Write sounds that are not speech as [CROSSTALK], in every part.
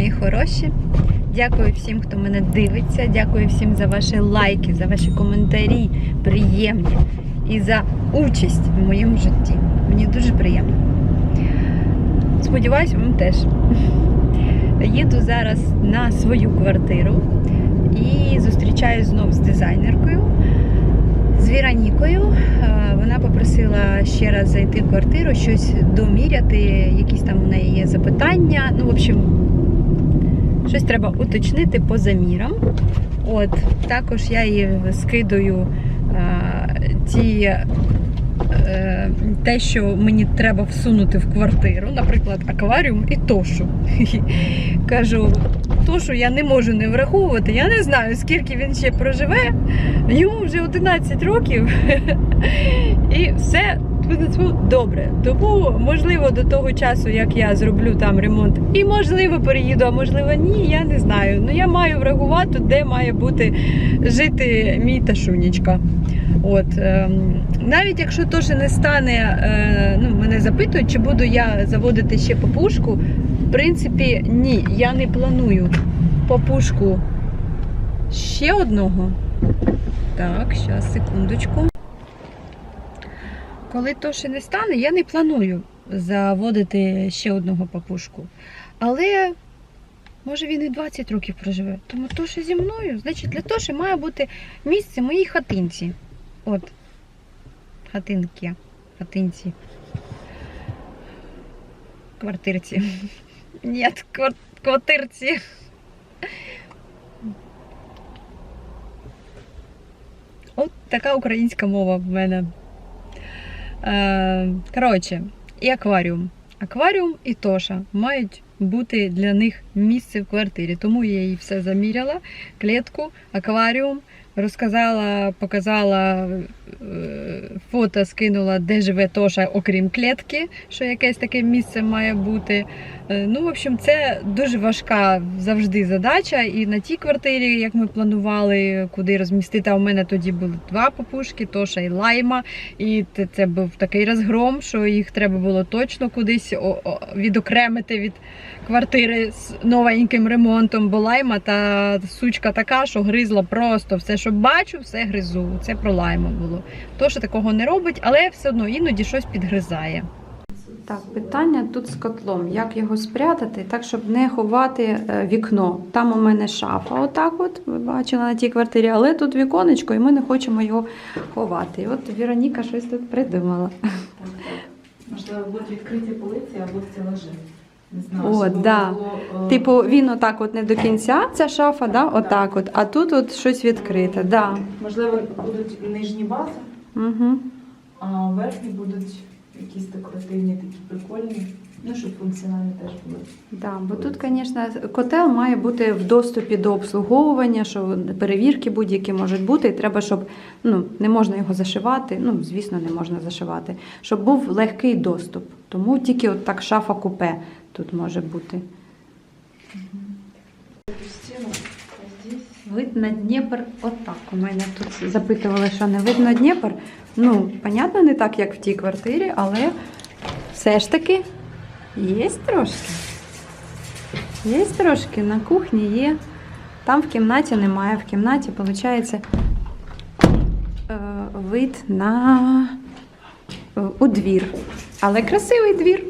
мої хороші. Дякую всім, хто мене дивиться. Дякую всім за ваші лайки, за ваші коментарі приємні і за участь в моєму житті. Мені дуже приємно. Сподіваюсь, вам теж. Їду зараз на свою квартиру і зустрічаюсь знов з дизайнеркою, з Віронікою. Е, Вона попросила ще раз зайти в квартиру, щось доміряти, якісь там у неї є запитання. Ну, в общем, щось треба уточнити по замірам. От, також я їй скидаю е, ті. е, Те, що мені треба всунути в квартиру, наприклад, акваріум і тошу. [LAUGHS] Кажу, тошу я не можу не враховувати. Я не знаю, скільки він ще проживе. Йому вже 11 років. [LAUGHS] І все добре. Тому, можливо, до того часу, як я зроблю там ремонт, і можливо переїду, а можливо, ні, я не знаю. Ну я маю врахувати, де має бути жити мій ташунечка. От ем, навіть якщо теж не стане, е, ну мене запитують, чи буду я заводити ще папушку. В принципі, ні, я не планую папушку ще одного. Так, зараз, секундочку. Коли то ще не стане, я не планую заводити ще одного папушку. Але може він і 20 років проживе. Тому Тоша зі мною, значить, для Тоші має бути місце моїй хатинці. От. Хатинки. Хатинці. Квартирці. Ні, квартирці. От така українська мова в мене. Е, Коротше, і акваріум. Акваріум і Тоша мають бути для них місце в квартирі. Тому я їй все заміряла. Клітку, акваріум, розказала, показала е, фото, скинула, де живе Тоша, окрім клітки, що якесь таке місце має бути. Е, Ну, в общем, це дуже важка завжди задача. І на тій квартирі, як ми планували, куди розмістити. А у мене тоді були два папушки, Тоша і Лайма. І це, був такий розгром, що їх треба було точно кудись відокремити від квартири з новеньким ремонтом. Бо Лайма та сучка така, що гризла просто все, що бачу, все гризу. Це про Лайма було. Тоша такого не робить, але все одно іноді щось підгризає. Так, питання тут з котлом. Як його спрятати, так, щоб не ховати е, вікно. Там у мене шафа, отак от, ви бачили на тій квартирі, але тут віконечко, і ми не хочемо його ховати. І от Вероніка щось тут придумала. Так, так. Можливо, будуть відкриті полиці або стелажі. Не знаю, О, да. було, е, Типу, він отак от не до кінця, ця шафа, да? отак от, а тут от щось відкрите. Да. Можливо, будуть нижні бази, Угу. а верхні будуть якісь декоративні, такі прикольні. Ну, щоб функціональні теж були. Да, бо тут, звісно, котел має бути в доступі до обслуговування, що перевірки будь-які можуть бути. І треба, щоб ну, не можна його зашивати. Ну, звісно, не можна зашивати, щоб був легкий доступ. Тому тільки от так шафа купе тут може бути. Стіну, а здесь Вид на Дніпр отак. У мене тут запитували, що не видно Дніпр. Ну, понятно, не так, як в тій квартирі, але все ж таки є трошки. Є трошки, на кухні є. Там в кімнаті немає. В кімнаті, виходить, е, вид на е, у двір. Але красивий двір.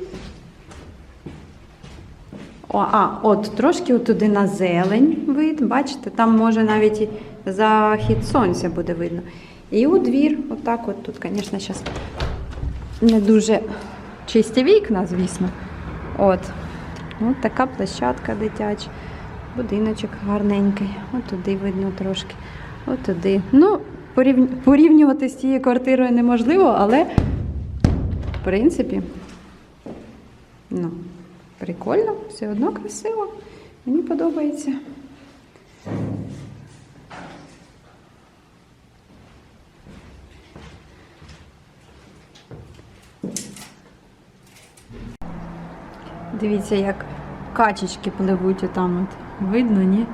О, а, от трошки туди на зелень вид, бачите, там може навіть і захід сонця буде видно. І у двір, отак от тут, звісно, зараз не дуже чисті вікна, звісно. От. От така площадка дитяча. Будиночок гарненький. От туди видно трошки. От туди. Ну, порівню- порівнювати з цією квартирою неможливо, але в принципі, ну, прикольно, все одно красиво. Мені подобається. Дивіться, як качечки пливуть отам от. Видно, ні?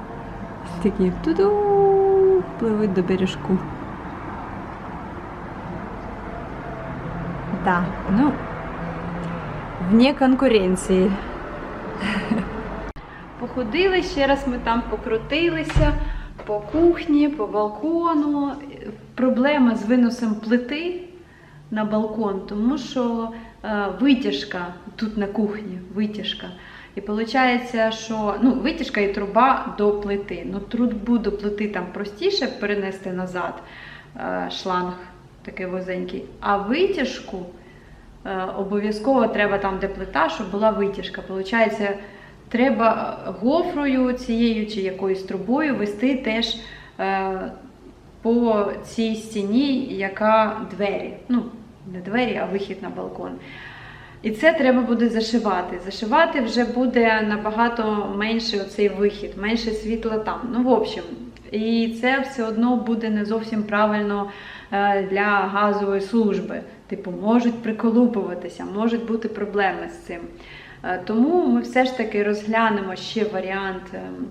Такі туду пливуть до бережку. Да, ну, вне конкуренції. Походили ще раз, ми там покрутилися по кухні, по балкону. Проблема з виносом плити на балкон, тому що е, витяжка тут на кухні, витяжка. І виходить, що ну, витяжка і труба до плити. Ну, трубу до плити там простіше перенести назад е, шланг такий возенький. А витяжку е, обов'язково треба там, де плита, щоб була витяжка. Получається, треба гофрою цією чи якоюсь трубою вести теж е, по цій стіні, яка двері. Ну, не двері, а вихід на балкон. І це треба буде зашивати. Зашивати вже буде набагато менше оцей вихід, менше світла там. Ну, в общем, і це все одно буде не зовсім правильно е, для газової служби. Типу, можуть приколупуватися, можуть бути проблеми з цим. Е, Тому ми все ж таки розглянемо ще варіант ем,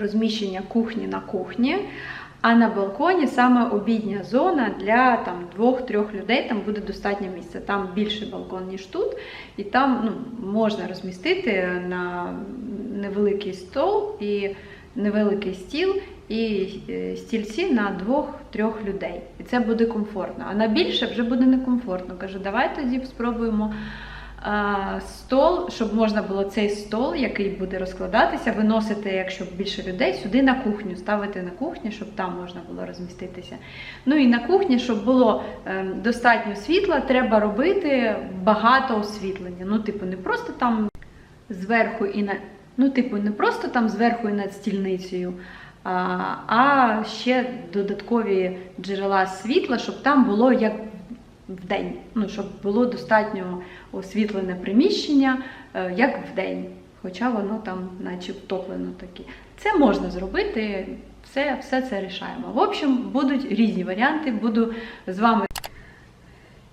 розміщення кухні на кухні. А на балконі саме обідня зона для там двох-трьох людей. Там буде достатньо місця. Там більше балкон, ніж тут, і там ну, можна розмістити на невеликий стол і невеликий стіл, і е, стільці на двох-трьох людей. І це буде комфортно. А на більше вже буде некомфортно. Кажу, давай тоді спробуємо стол, щоб можна було цей стол, який буде розкладатися, виносити, якщо більше людей, сюди на кухню, ставити на кухню, щоб там можна було розміститися. Ну і на кухні, щоб було е, достатньо світла, треба робити багато освітлення. Ну, типу, не просто там зверху і на. Ну, типу, не просто там зверху і над стільницею, а ще додаткові джерела світла, щоб там було як в день. Ну, щоб було достатньо освітлене приміщення, е, як в день. Хоча воно там, наче втоплено такі. Це можна зробити, все, все це рішаємо. В общем, будуть різні варіанти. Буду з вами.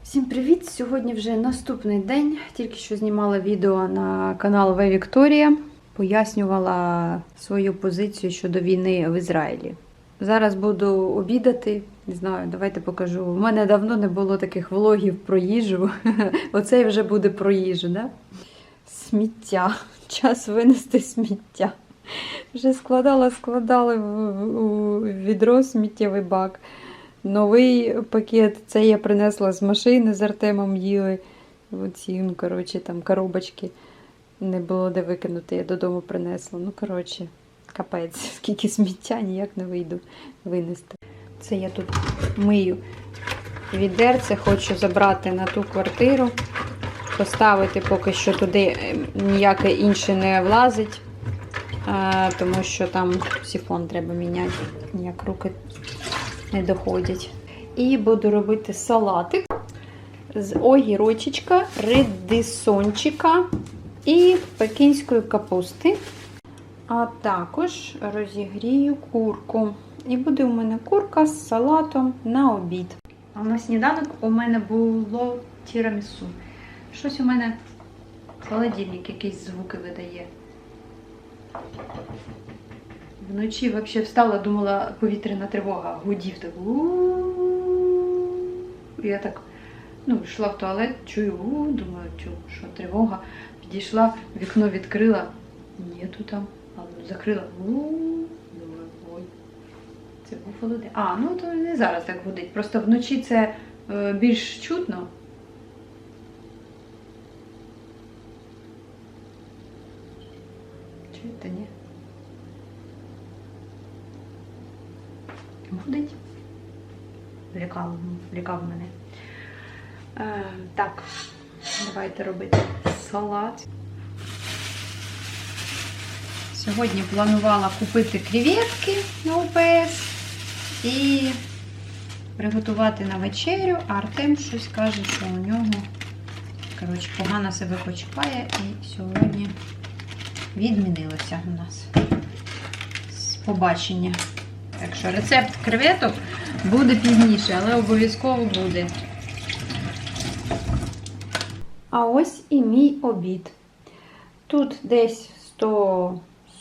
Всім привіт! Сьогодні вже наступний день. Тільки що знімала відео на канал В Вікторія. Пояснювала свою позицію щодо війни в Ізраїлі. Зараз буду обідати. Не знаю, давайте покажу. У мене давно не було таких влогів про їжу. [LAUGHS] Оцей вже буде про їжу, да? Сміття. Час винести сміття. Вже складала, складала у відро сміттєвий бак. Новий пакет, це я принесла з машини з Артемом їли. Оці, ну, коротше, там коробочки. Не було де викинути, я додому принесла. Ну, коротше, капець, [LAUGHS] скільки сміття ніяк не вийду винести. Це я тут мию відерце, хочу забрати на ту квартиру, поставити поки що туди е, ніяке інше не влазить, тому що там сифон треба міняти, ніяк руки не доходять. І буду робити салатик з огірочечка, редисончика і пекінської капусти. А також розігрію курку. І буде у мене курка з салатом на обід. А на сніданок у мене було тірамісу. Щось у мене холодильник якісь звуки видає. Вночі взагалі встала, думала, повітряна тривога. Гудів так. Я так ну, йшла в туалет, чую, думаю, що тривога. Підійшла, вікно відкрила. Нету там. А ну, закрила. «у». Думаю, ой. Це був холодний. А, ну то не зараз так гудить. Просто вночі це е, більш чутно. Чуєте, ні? Гудить. Лякав, лякав мене. Е, так, давайте робити салат. Сьогодні планувала купити креветки на УПС і приготувати на вечерю. А Артем щось каже, що у нього коротше, погано себе почуває і сьогодні відмінилося у нас з побачення. Так що рецепт креветок буде пізніше, але обов'язково буде. А ось і мій обід. Тут десь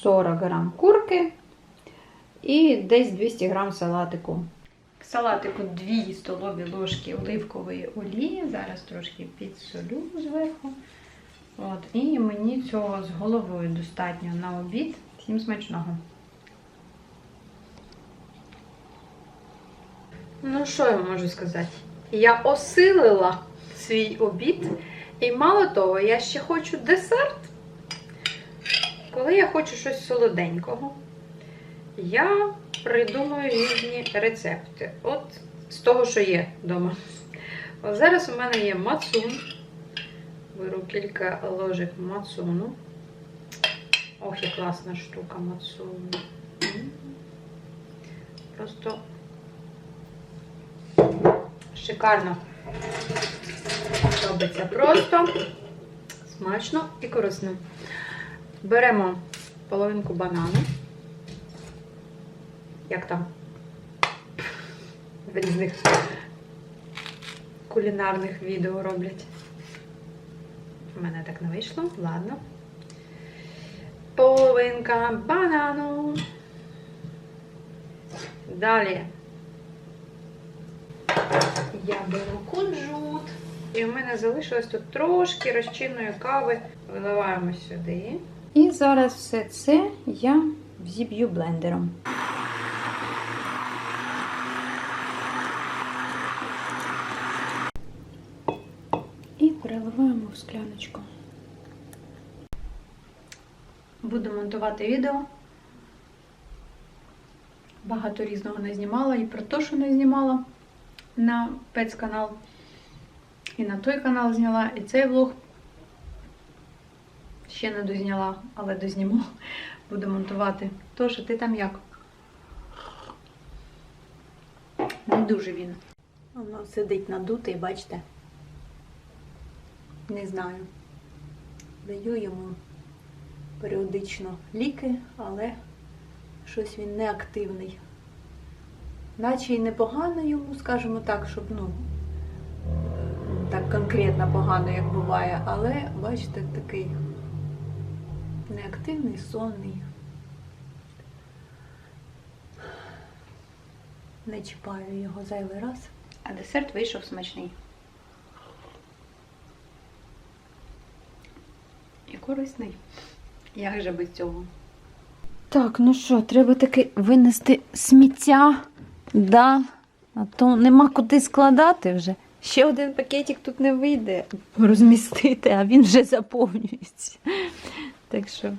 140 грам курки і десь 200 грам салатику. В салатику 2 столові ложки оливкової олії. Зараз трошки підсолю зверху. От, і мені цього з головою достатньо на обід. Всім смачного. Ну, що я можу сказати? Я осилила свій обід. І мало того, я ще хочу десерт. Коли я хочу щось солоденького, я придумую різні рецепти. От з того, що є вдома. От зараз у мене є мацун. Беру кілька ложок мацуну. Ох, і класна штука мацун. М. Просто шикарно робиться просто смачно і корисно. Беремо половинку банану. Як там? В різних кулінарних відео роблять. У мене так не вийшло, ладно. Половинка банану. Далі я беру кунжут. І в мене залишилось тут трошки розчинної кави. Виливаємо сюди. І зараз все це я взіб'ю блендером. І переливаємо в скляночку. Буду монтувати відео. Багато різного не знімала і про те, що не знімала на спецканал. І на той канал зняла, і цей влог ще не дозняла, але дозніму. [LAUGHS] Буду монтувати. Тож, а ти там як? Не дуже він. Воно сидить надутий, бачите? Не знаю. Даю йому періодично ліки, але щось він не активний. Наче й непогано йому, скажімо так, щоб, ну, так конкретно погано, як буває, але, бачите, такий неактивний, сонний. Не чіпаю його зайвий раз. А десерт вийшов смачний. І корисний. Як же без цього? Так, ну що, треба таки винести сміття. Да. А то нема куди складати вже. Ще один пакетик тут не вийде розмістити, а він вже заповнюється. Так що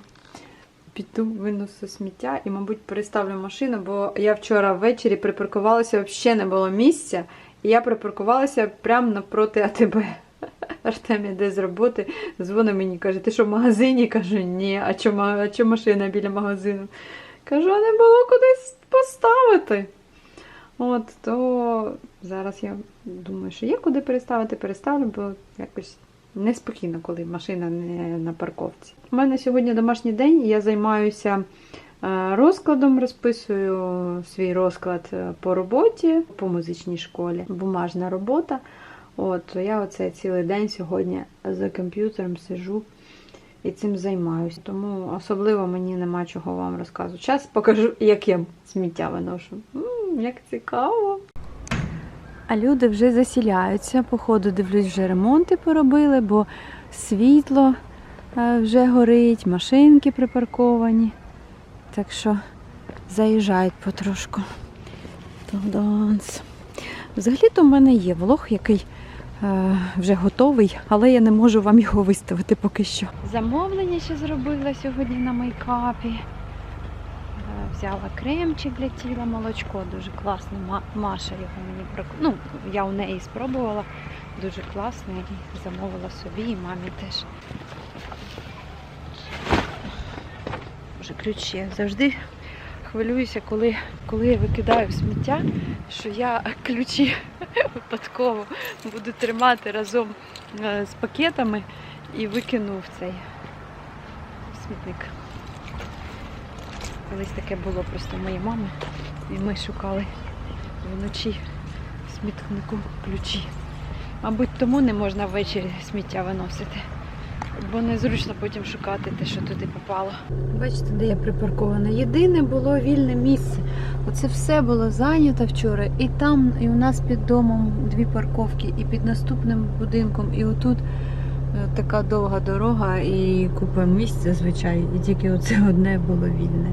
піду винесу сміття і, мабуть, переставлю машину, бо я вчора ввечері припаркувалася, взагалі не було місця. І я припаркувалася прямо навпроти АТБ. [LAUGHS] Артем іде з роботи, дзвонить мені, каже, ти що в магазині? Кажу, ні, а чому а чо машина біля магазину? Кажу, а не було кудись поставити. От, то зараз я думаю, що є куди переставити, переставлю, бо якось неспокійно, коли машина не на парковці. У мене сьогодні домашній день, я займаюся е, розкладом, розписую свій розклад е, по роботі, по музичній школі, бумажна робота. От, я оце цілий день сьогодні за комп'ютером сижу і цим займаюся. Тому особливо мені нема чого вам розказувати. Зараз покажу, як я сміття виношу. М, як цікаво. А люди вже засіляються. Походу, дивлюсь, вже ремонти поробили, бо світло е, вже горить, машинки припарковані. Так що заїжджають потрошку. Та-данс. Взагалі-то в мене є влог, який е, вже готовий, але я не можу вам його виставити поки що. Замовлення ще зробила сьогодні на мейкапі. Взяла кремчик для тіла, молочко дуже класне. Маша його мені прок... Ну, я у неї спробувала. Дуже класне і замовила собі і мамі теж. Боже, ключі. Я Завжди хвилююся, коли, коли я викидаю сміття, що я ключі [LAUGHS] випадково буду тримати разом е, з пакетами і викину в цей смітник. Колись таке було просто моєї мами. І ми шукали вночі в смітнику ключі. Мабуть, тому не можна ввечері сміття виносити. Бо незручно потім шукати те, що туди попало. Бачите, де я припаркована. Єдине було вільне місце. Оце все було зайнято вчора. І там, і у нас під домом дві парковки, і під наступним будинком, і отут Е, Така довга дорога і купа місць зазвичай, і тільки оце одне було вільне.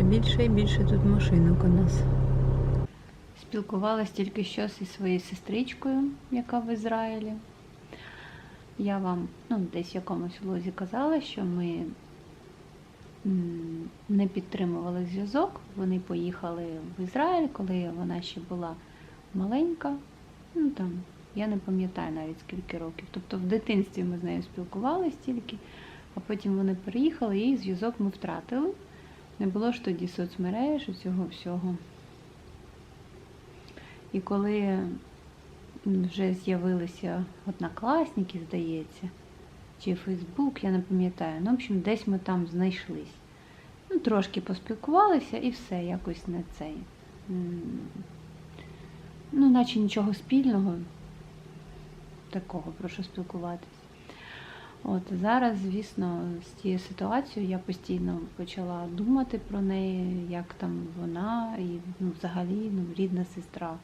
Все більше і більше тут машинок у нас. Спілкувалась тільки що зі своєю сестричкою, яка в Ізраїлі. Я вам ну, десь в якомусь влозі казала, що ми не підтримували зв'язок. Вони поїхали в Ізраїль, коли вона ще була маленька. Ну там, я не пам'ятаю навіть скільки років. Тобто в дитинстві ми з нею спілкувалися тільки, а потім вони переїхали і зв'язок ми втратили. Не було ж тоді соцмереж і цього всього. І коли вже з'явилися однокласники, здається, чи Фейсбук, я не пам'ятаю. Ну, в общем, десь ми там знайшлись. Ну, трошки поспілкувалися і все, якось не цей. Ну, наче нічого спільного, такого, про що спілкуватись. От зараз, звісно, з тією ситуацією я постійно почала думати про неї, як там вона, і ну, взагалі ну, рідна сестра,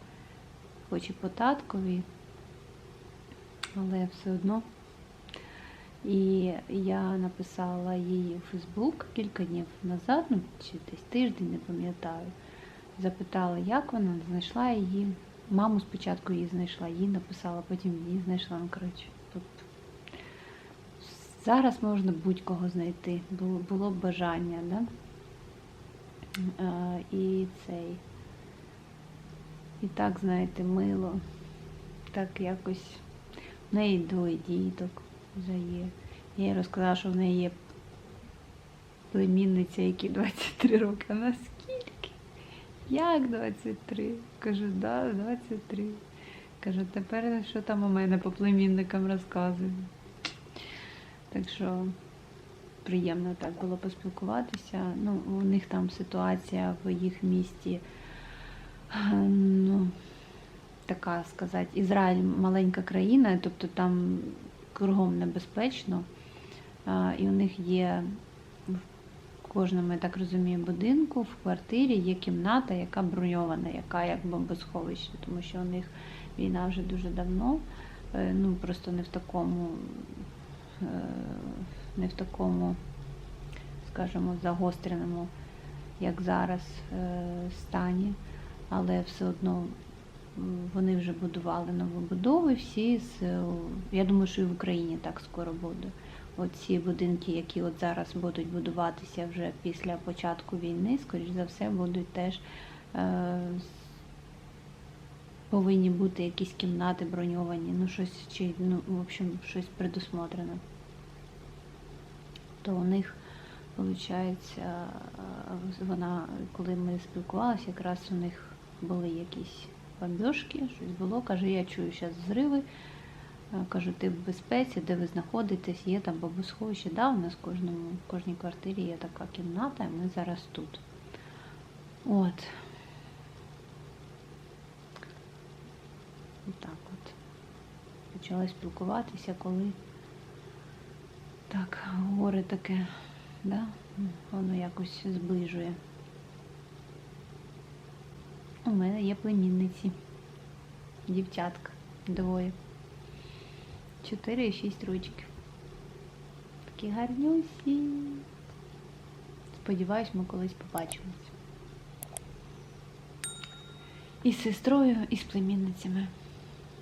хоч і по таткові, але все одно. І я написала їй у Фейсбук кілька днів назад, ну чи десь тиждень, не пам'ятаю. Запитала, як вона, знайшла її. Маму спочатку її знайшла, їй написала, потім її знайшла. Ну, коротше, тут зараз можна будь-кого знайти. Було, було б бажання, да? Е, і цей. І так, знаєте, мило. Так якось. В неї двоє діток вже є. Я їй розказала, що в неї є племінниця, якій 23 роки. А вона? Як 23? Кажу, да, 23. Кажу, тепер що там у мене по племінникам розказує. Так що приємно так було поспілкуватися. Ну, у них там ситуація в їх місті. Ну, така сказати, Ізраїль маленька країна, тобто там кругом небезпечно. І у них є в кожному, я так розумію, будинку, в квартирі є кімната, яка броньована, яка як бомбосховище, тому що у них війна вже дуже давно, е, ну просто не в такому, не в такому, скажімо, загостреному, як зараз, е, стані, але все одно вони вже будували новобудови всі з е, я думаю, що і в Україні так скоро буде. Оці будинки, які от зараз будуть будуватися вже після початку війни, скоріш за все, будуть теж е, з- повинні бути якісь кімнати броньовані, ну щось чи ну, в общем, щось предусмотрено. То у них виходить, вона, коли ми спілкувалися, якраз у них були якісь бомбіжки, щось було. Каже, я чую зараз зриви. Е, Кажу, ти в безпеці, де ви знаходитесь, є там бомбосховище. Да, у нас в кожному, в кожній квартирі є така кімната, і ми зараз тут. От. І так от. Почала спілкуватися, коли так, горе таке, да? воно якось зближує. У мене є племінниці, дівчатка, двоє. 4 і 6 ручків. Такі гарнюсі. Сподіваюсь, ми колись побачимось. І з сестрою, і з племінницями.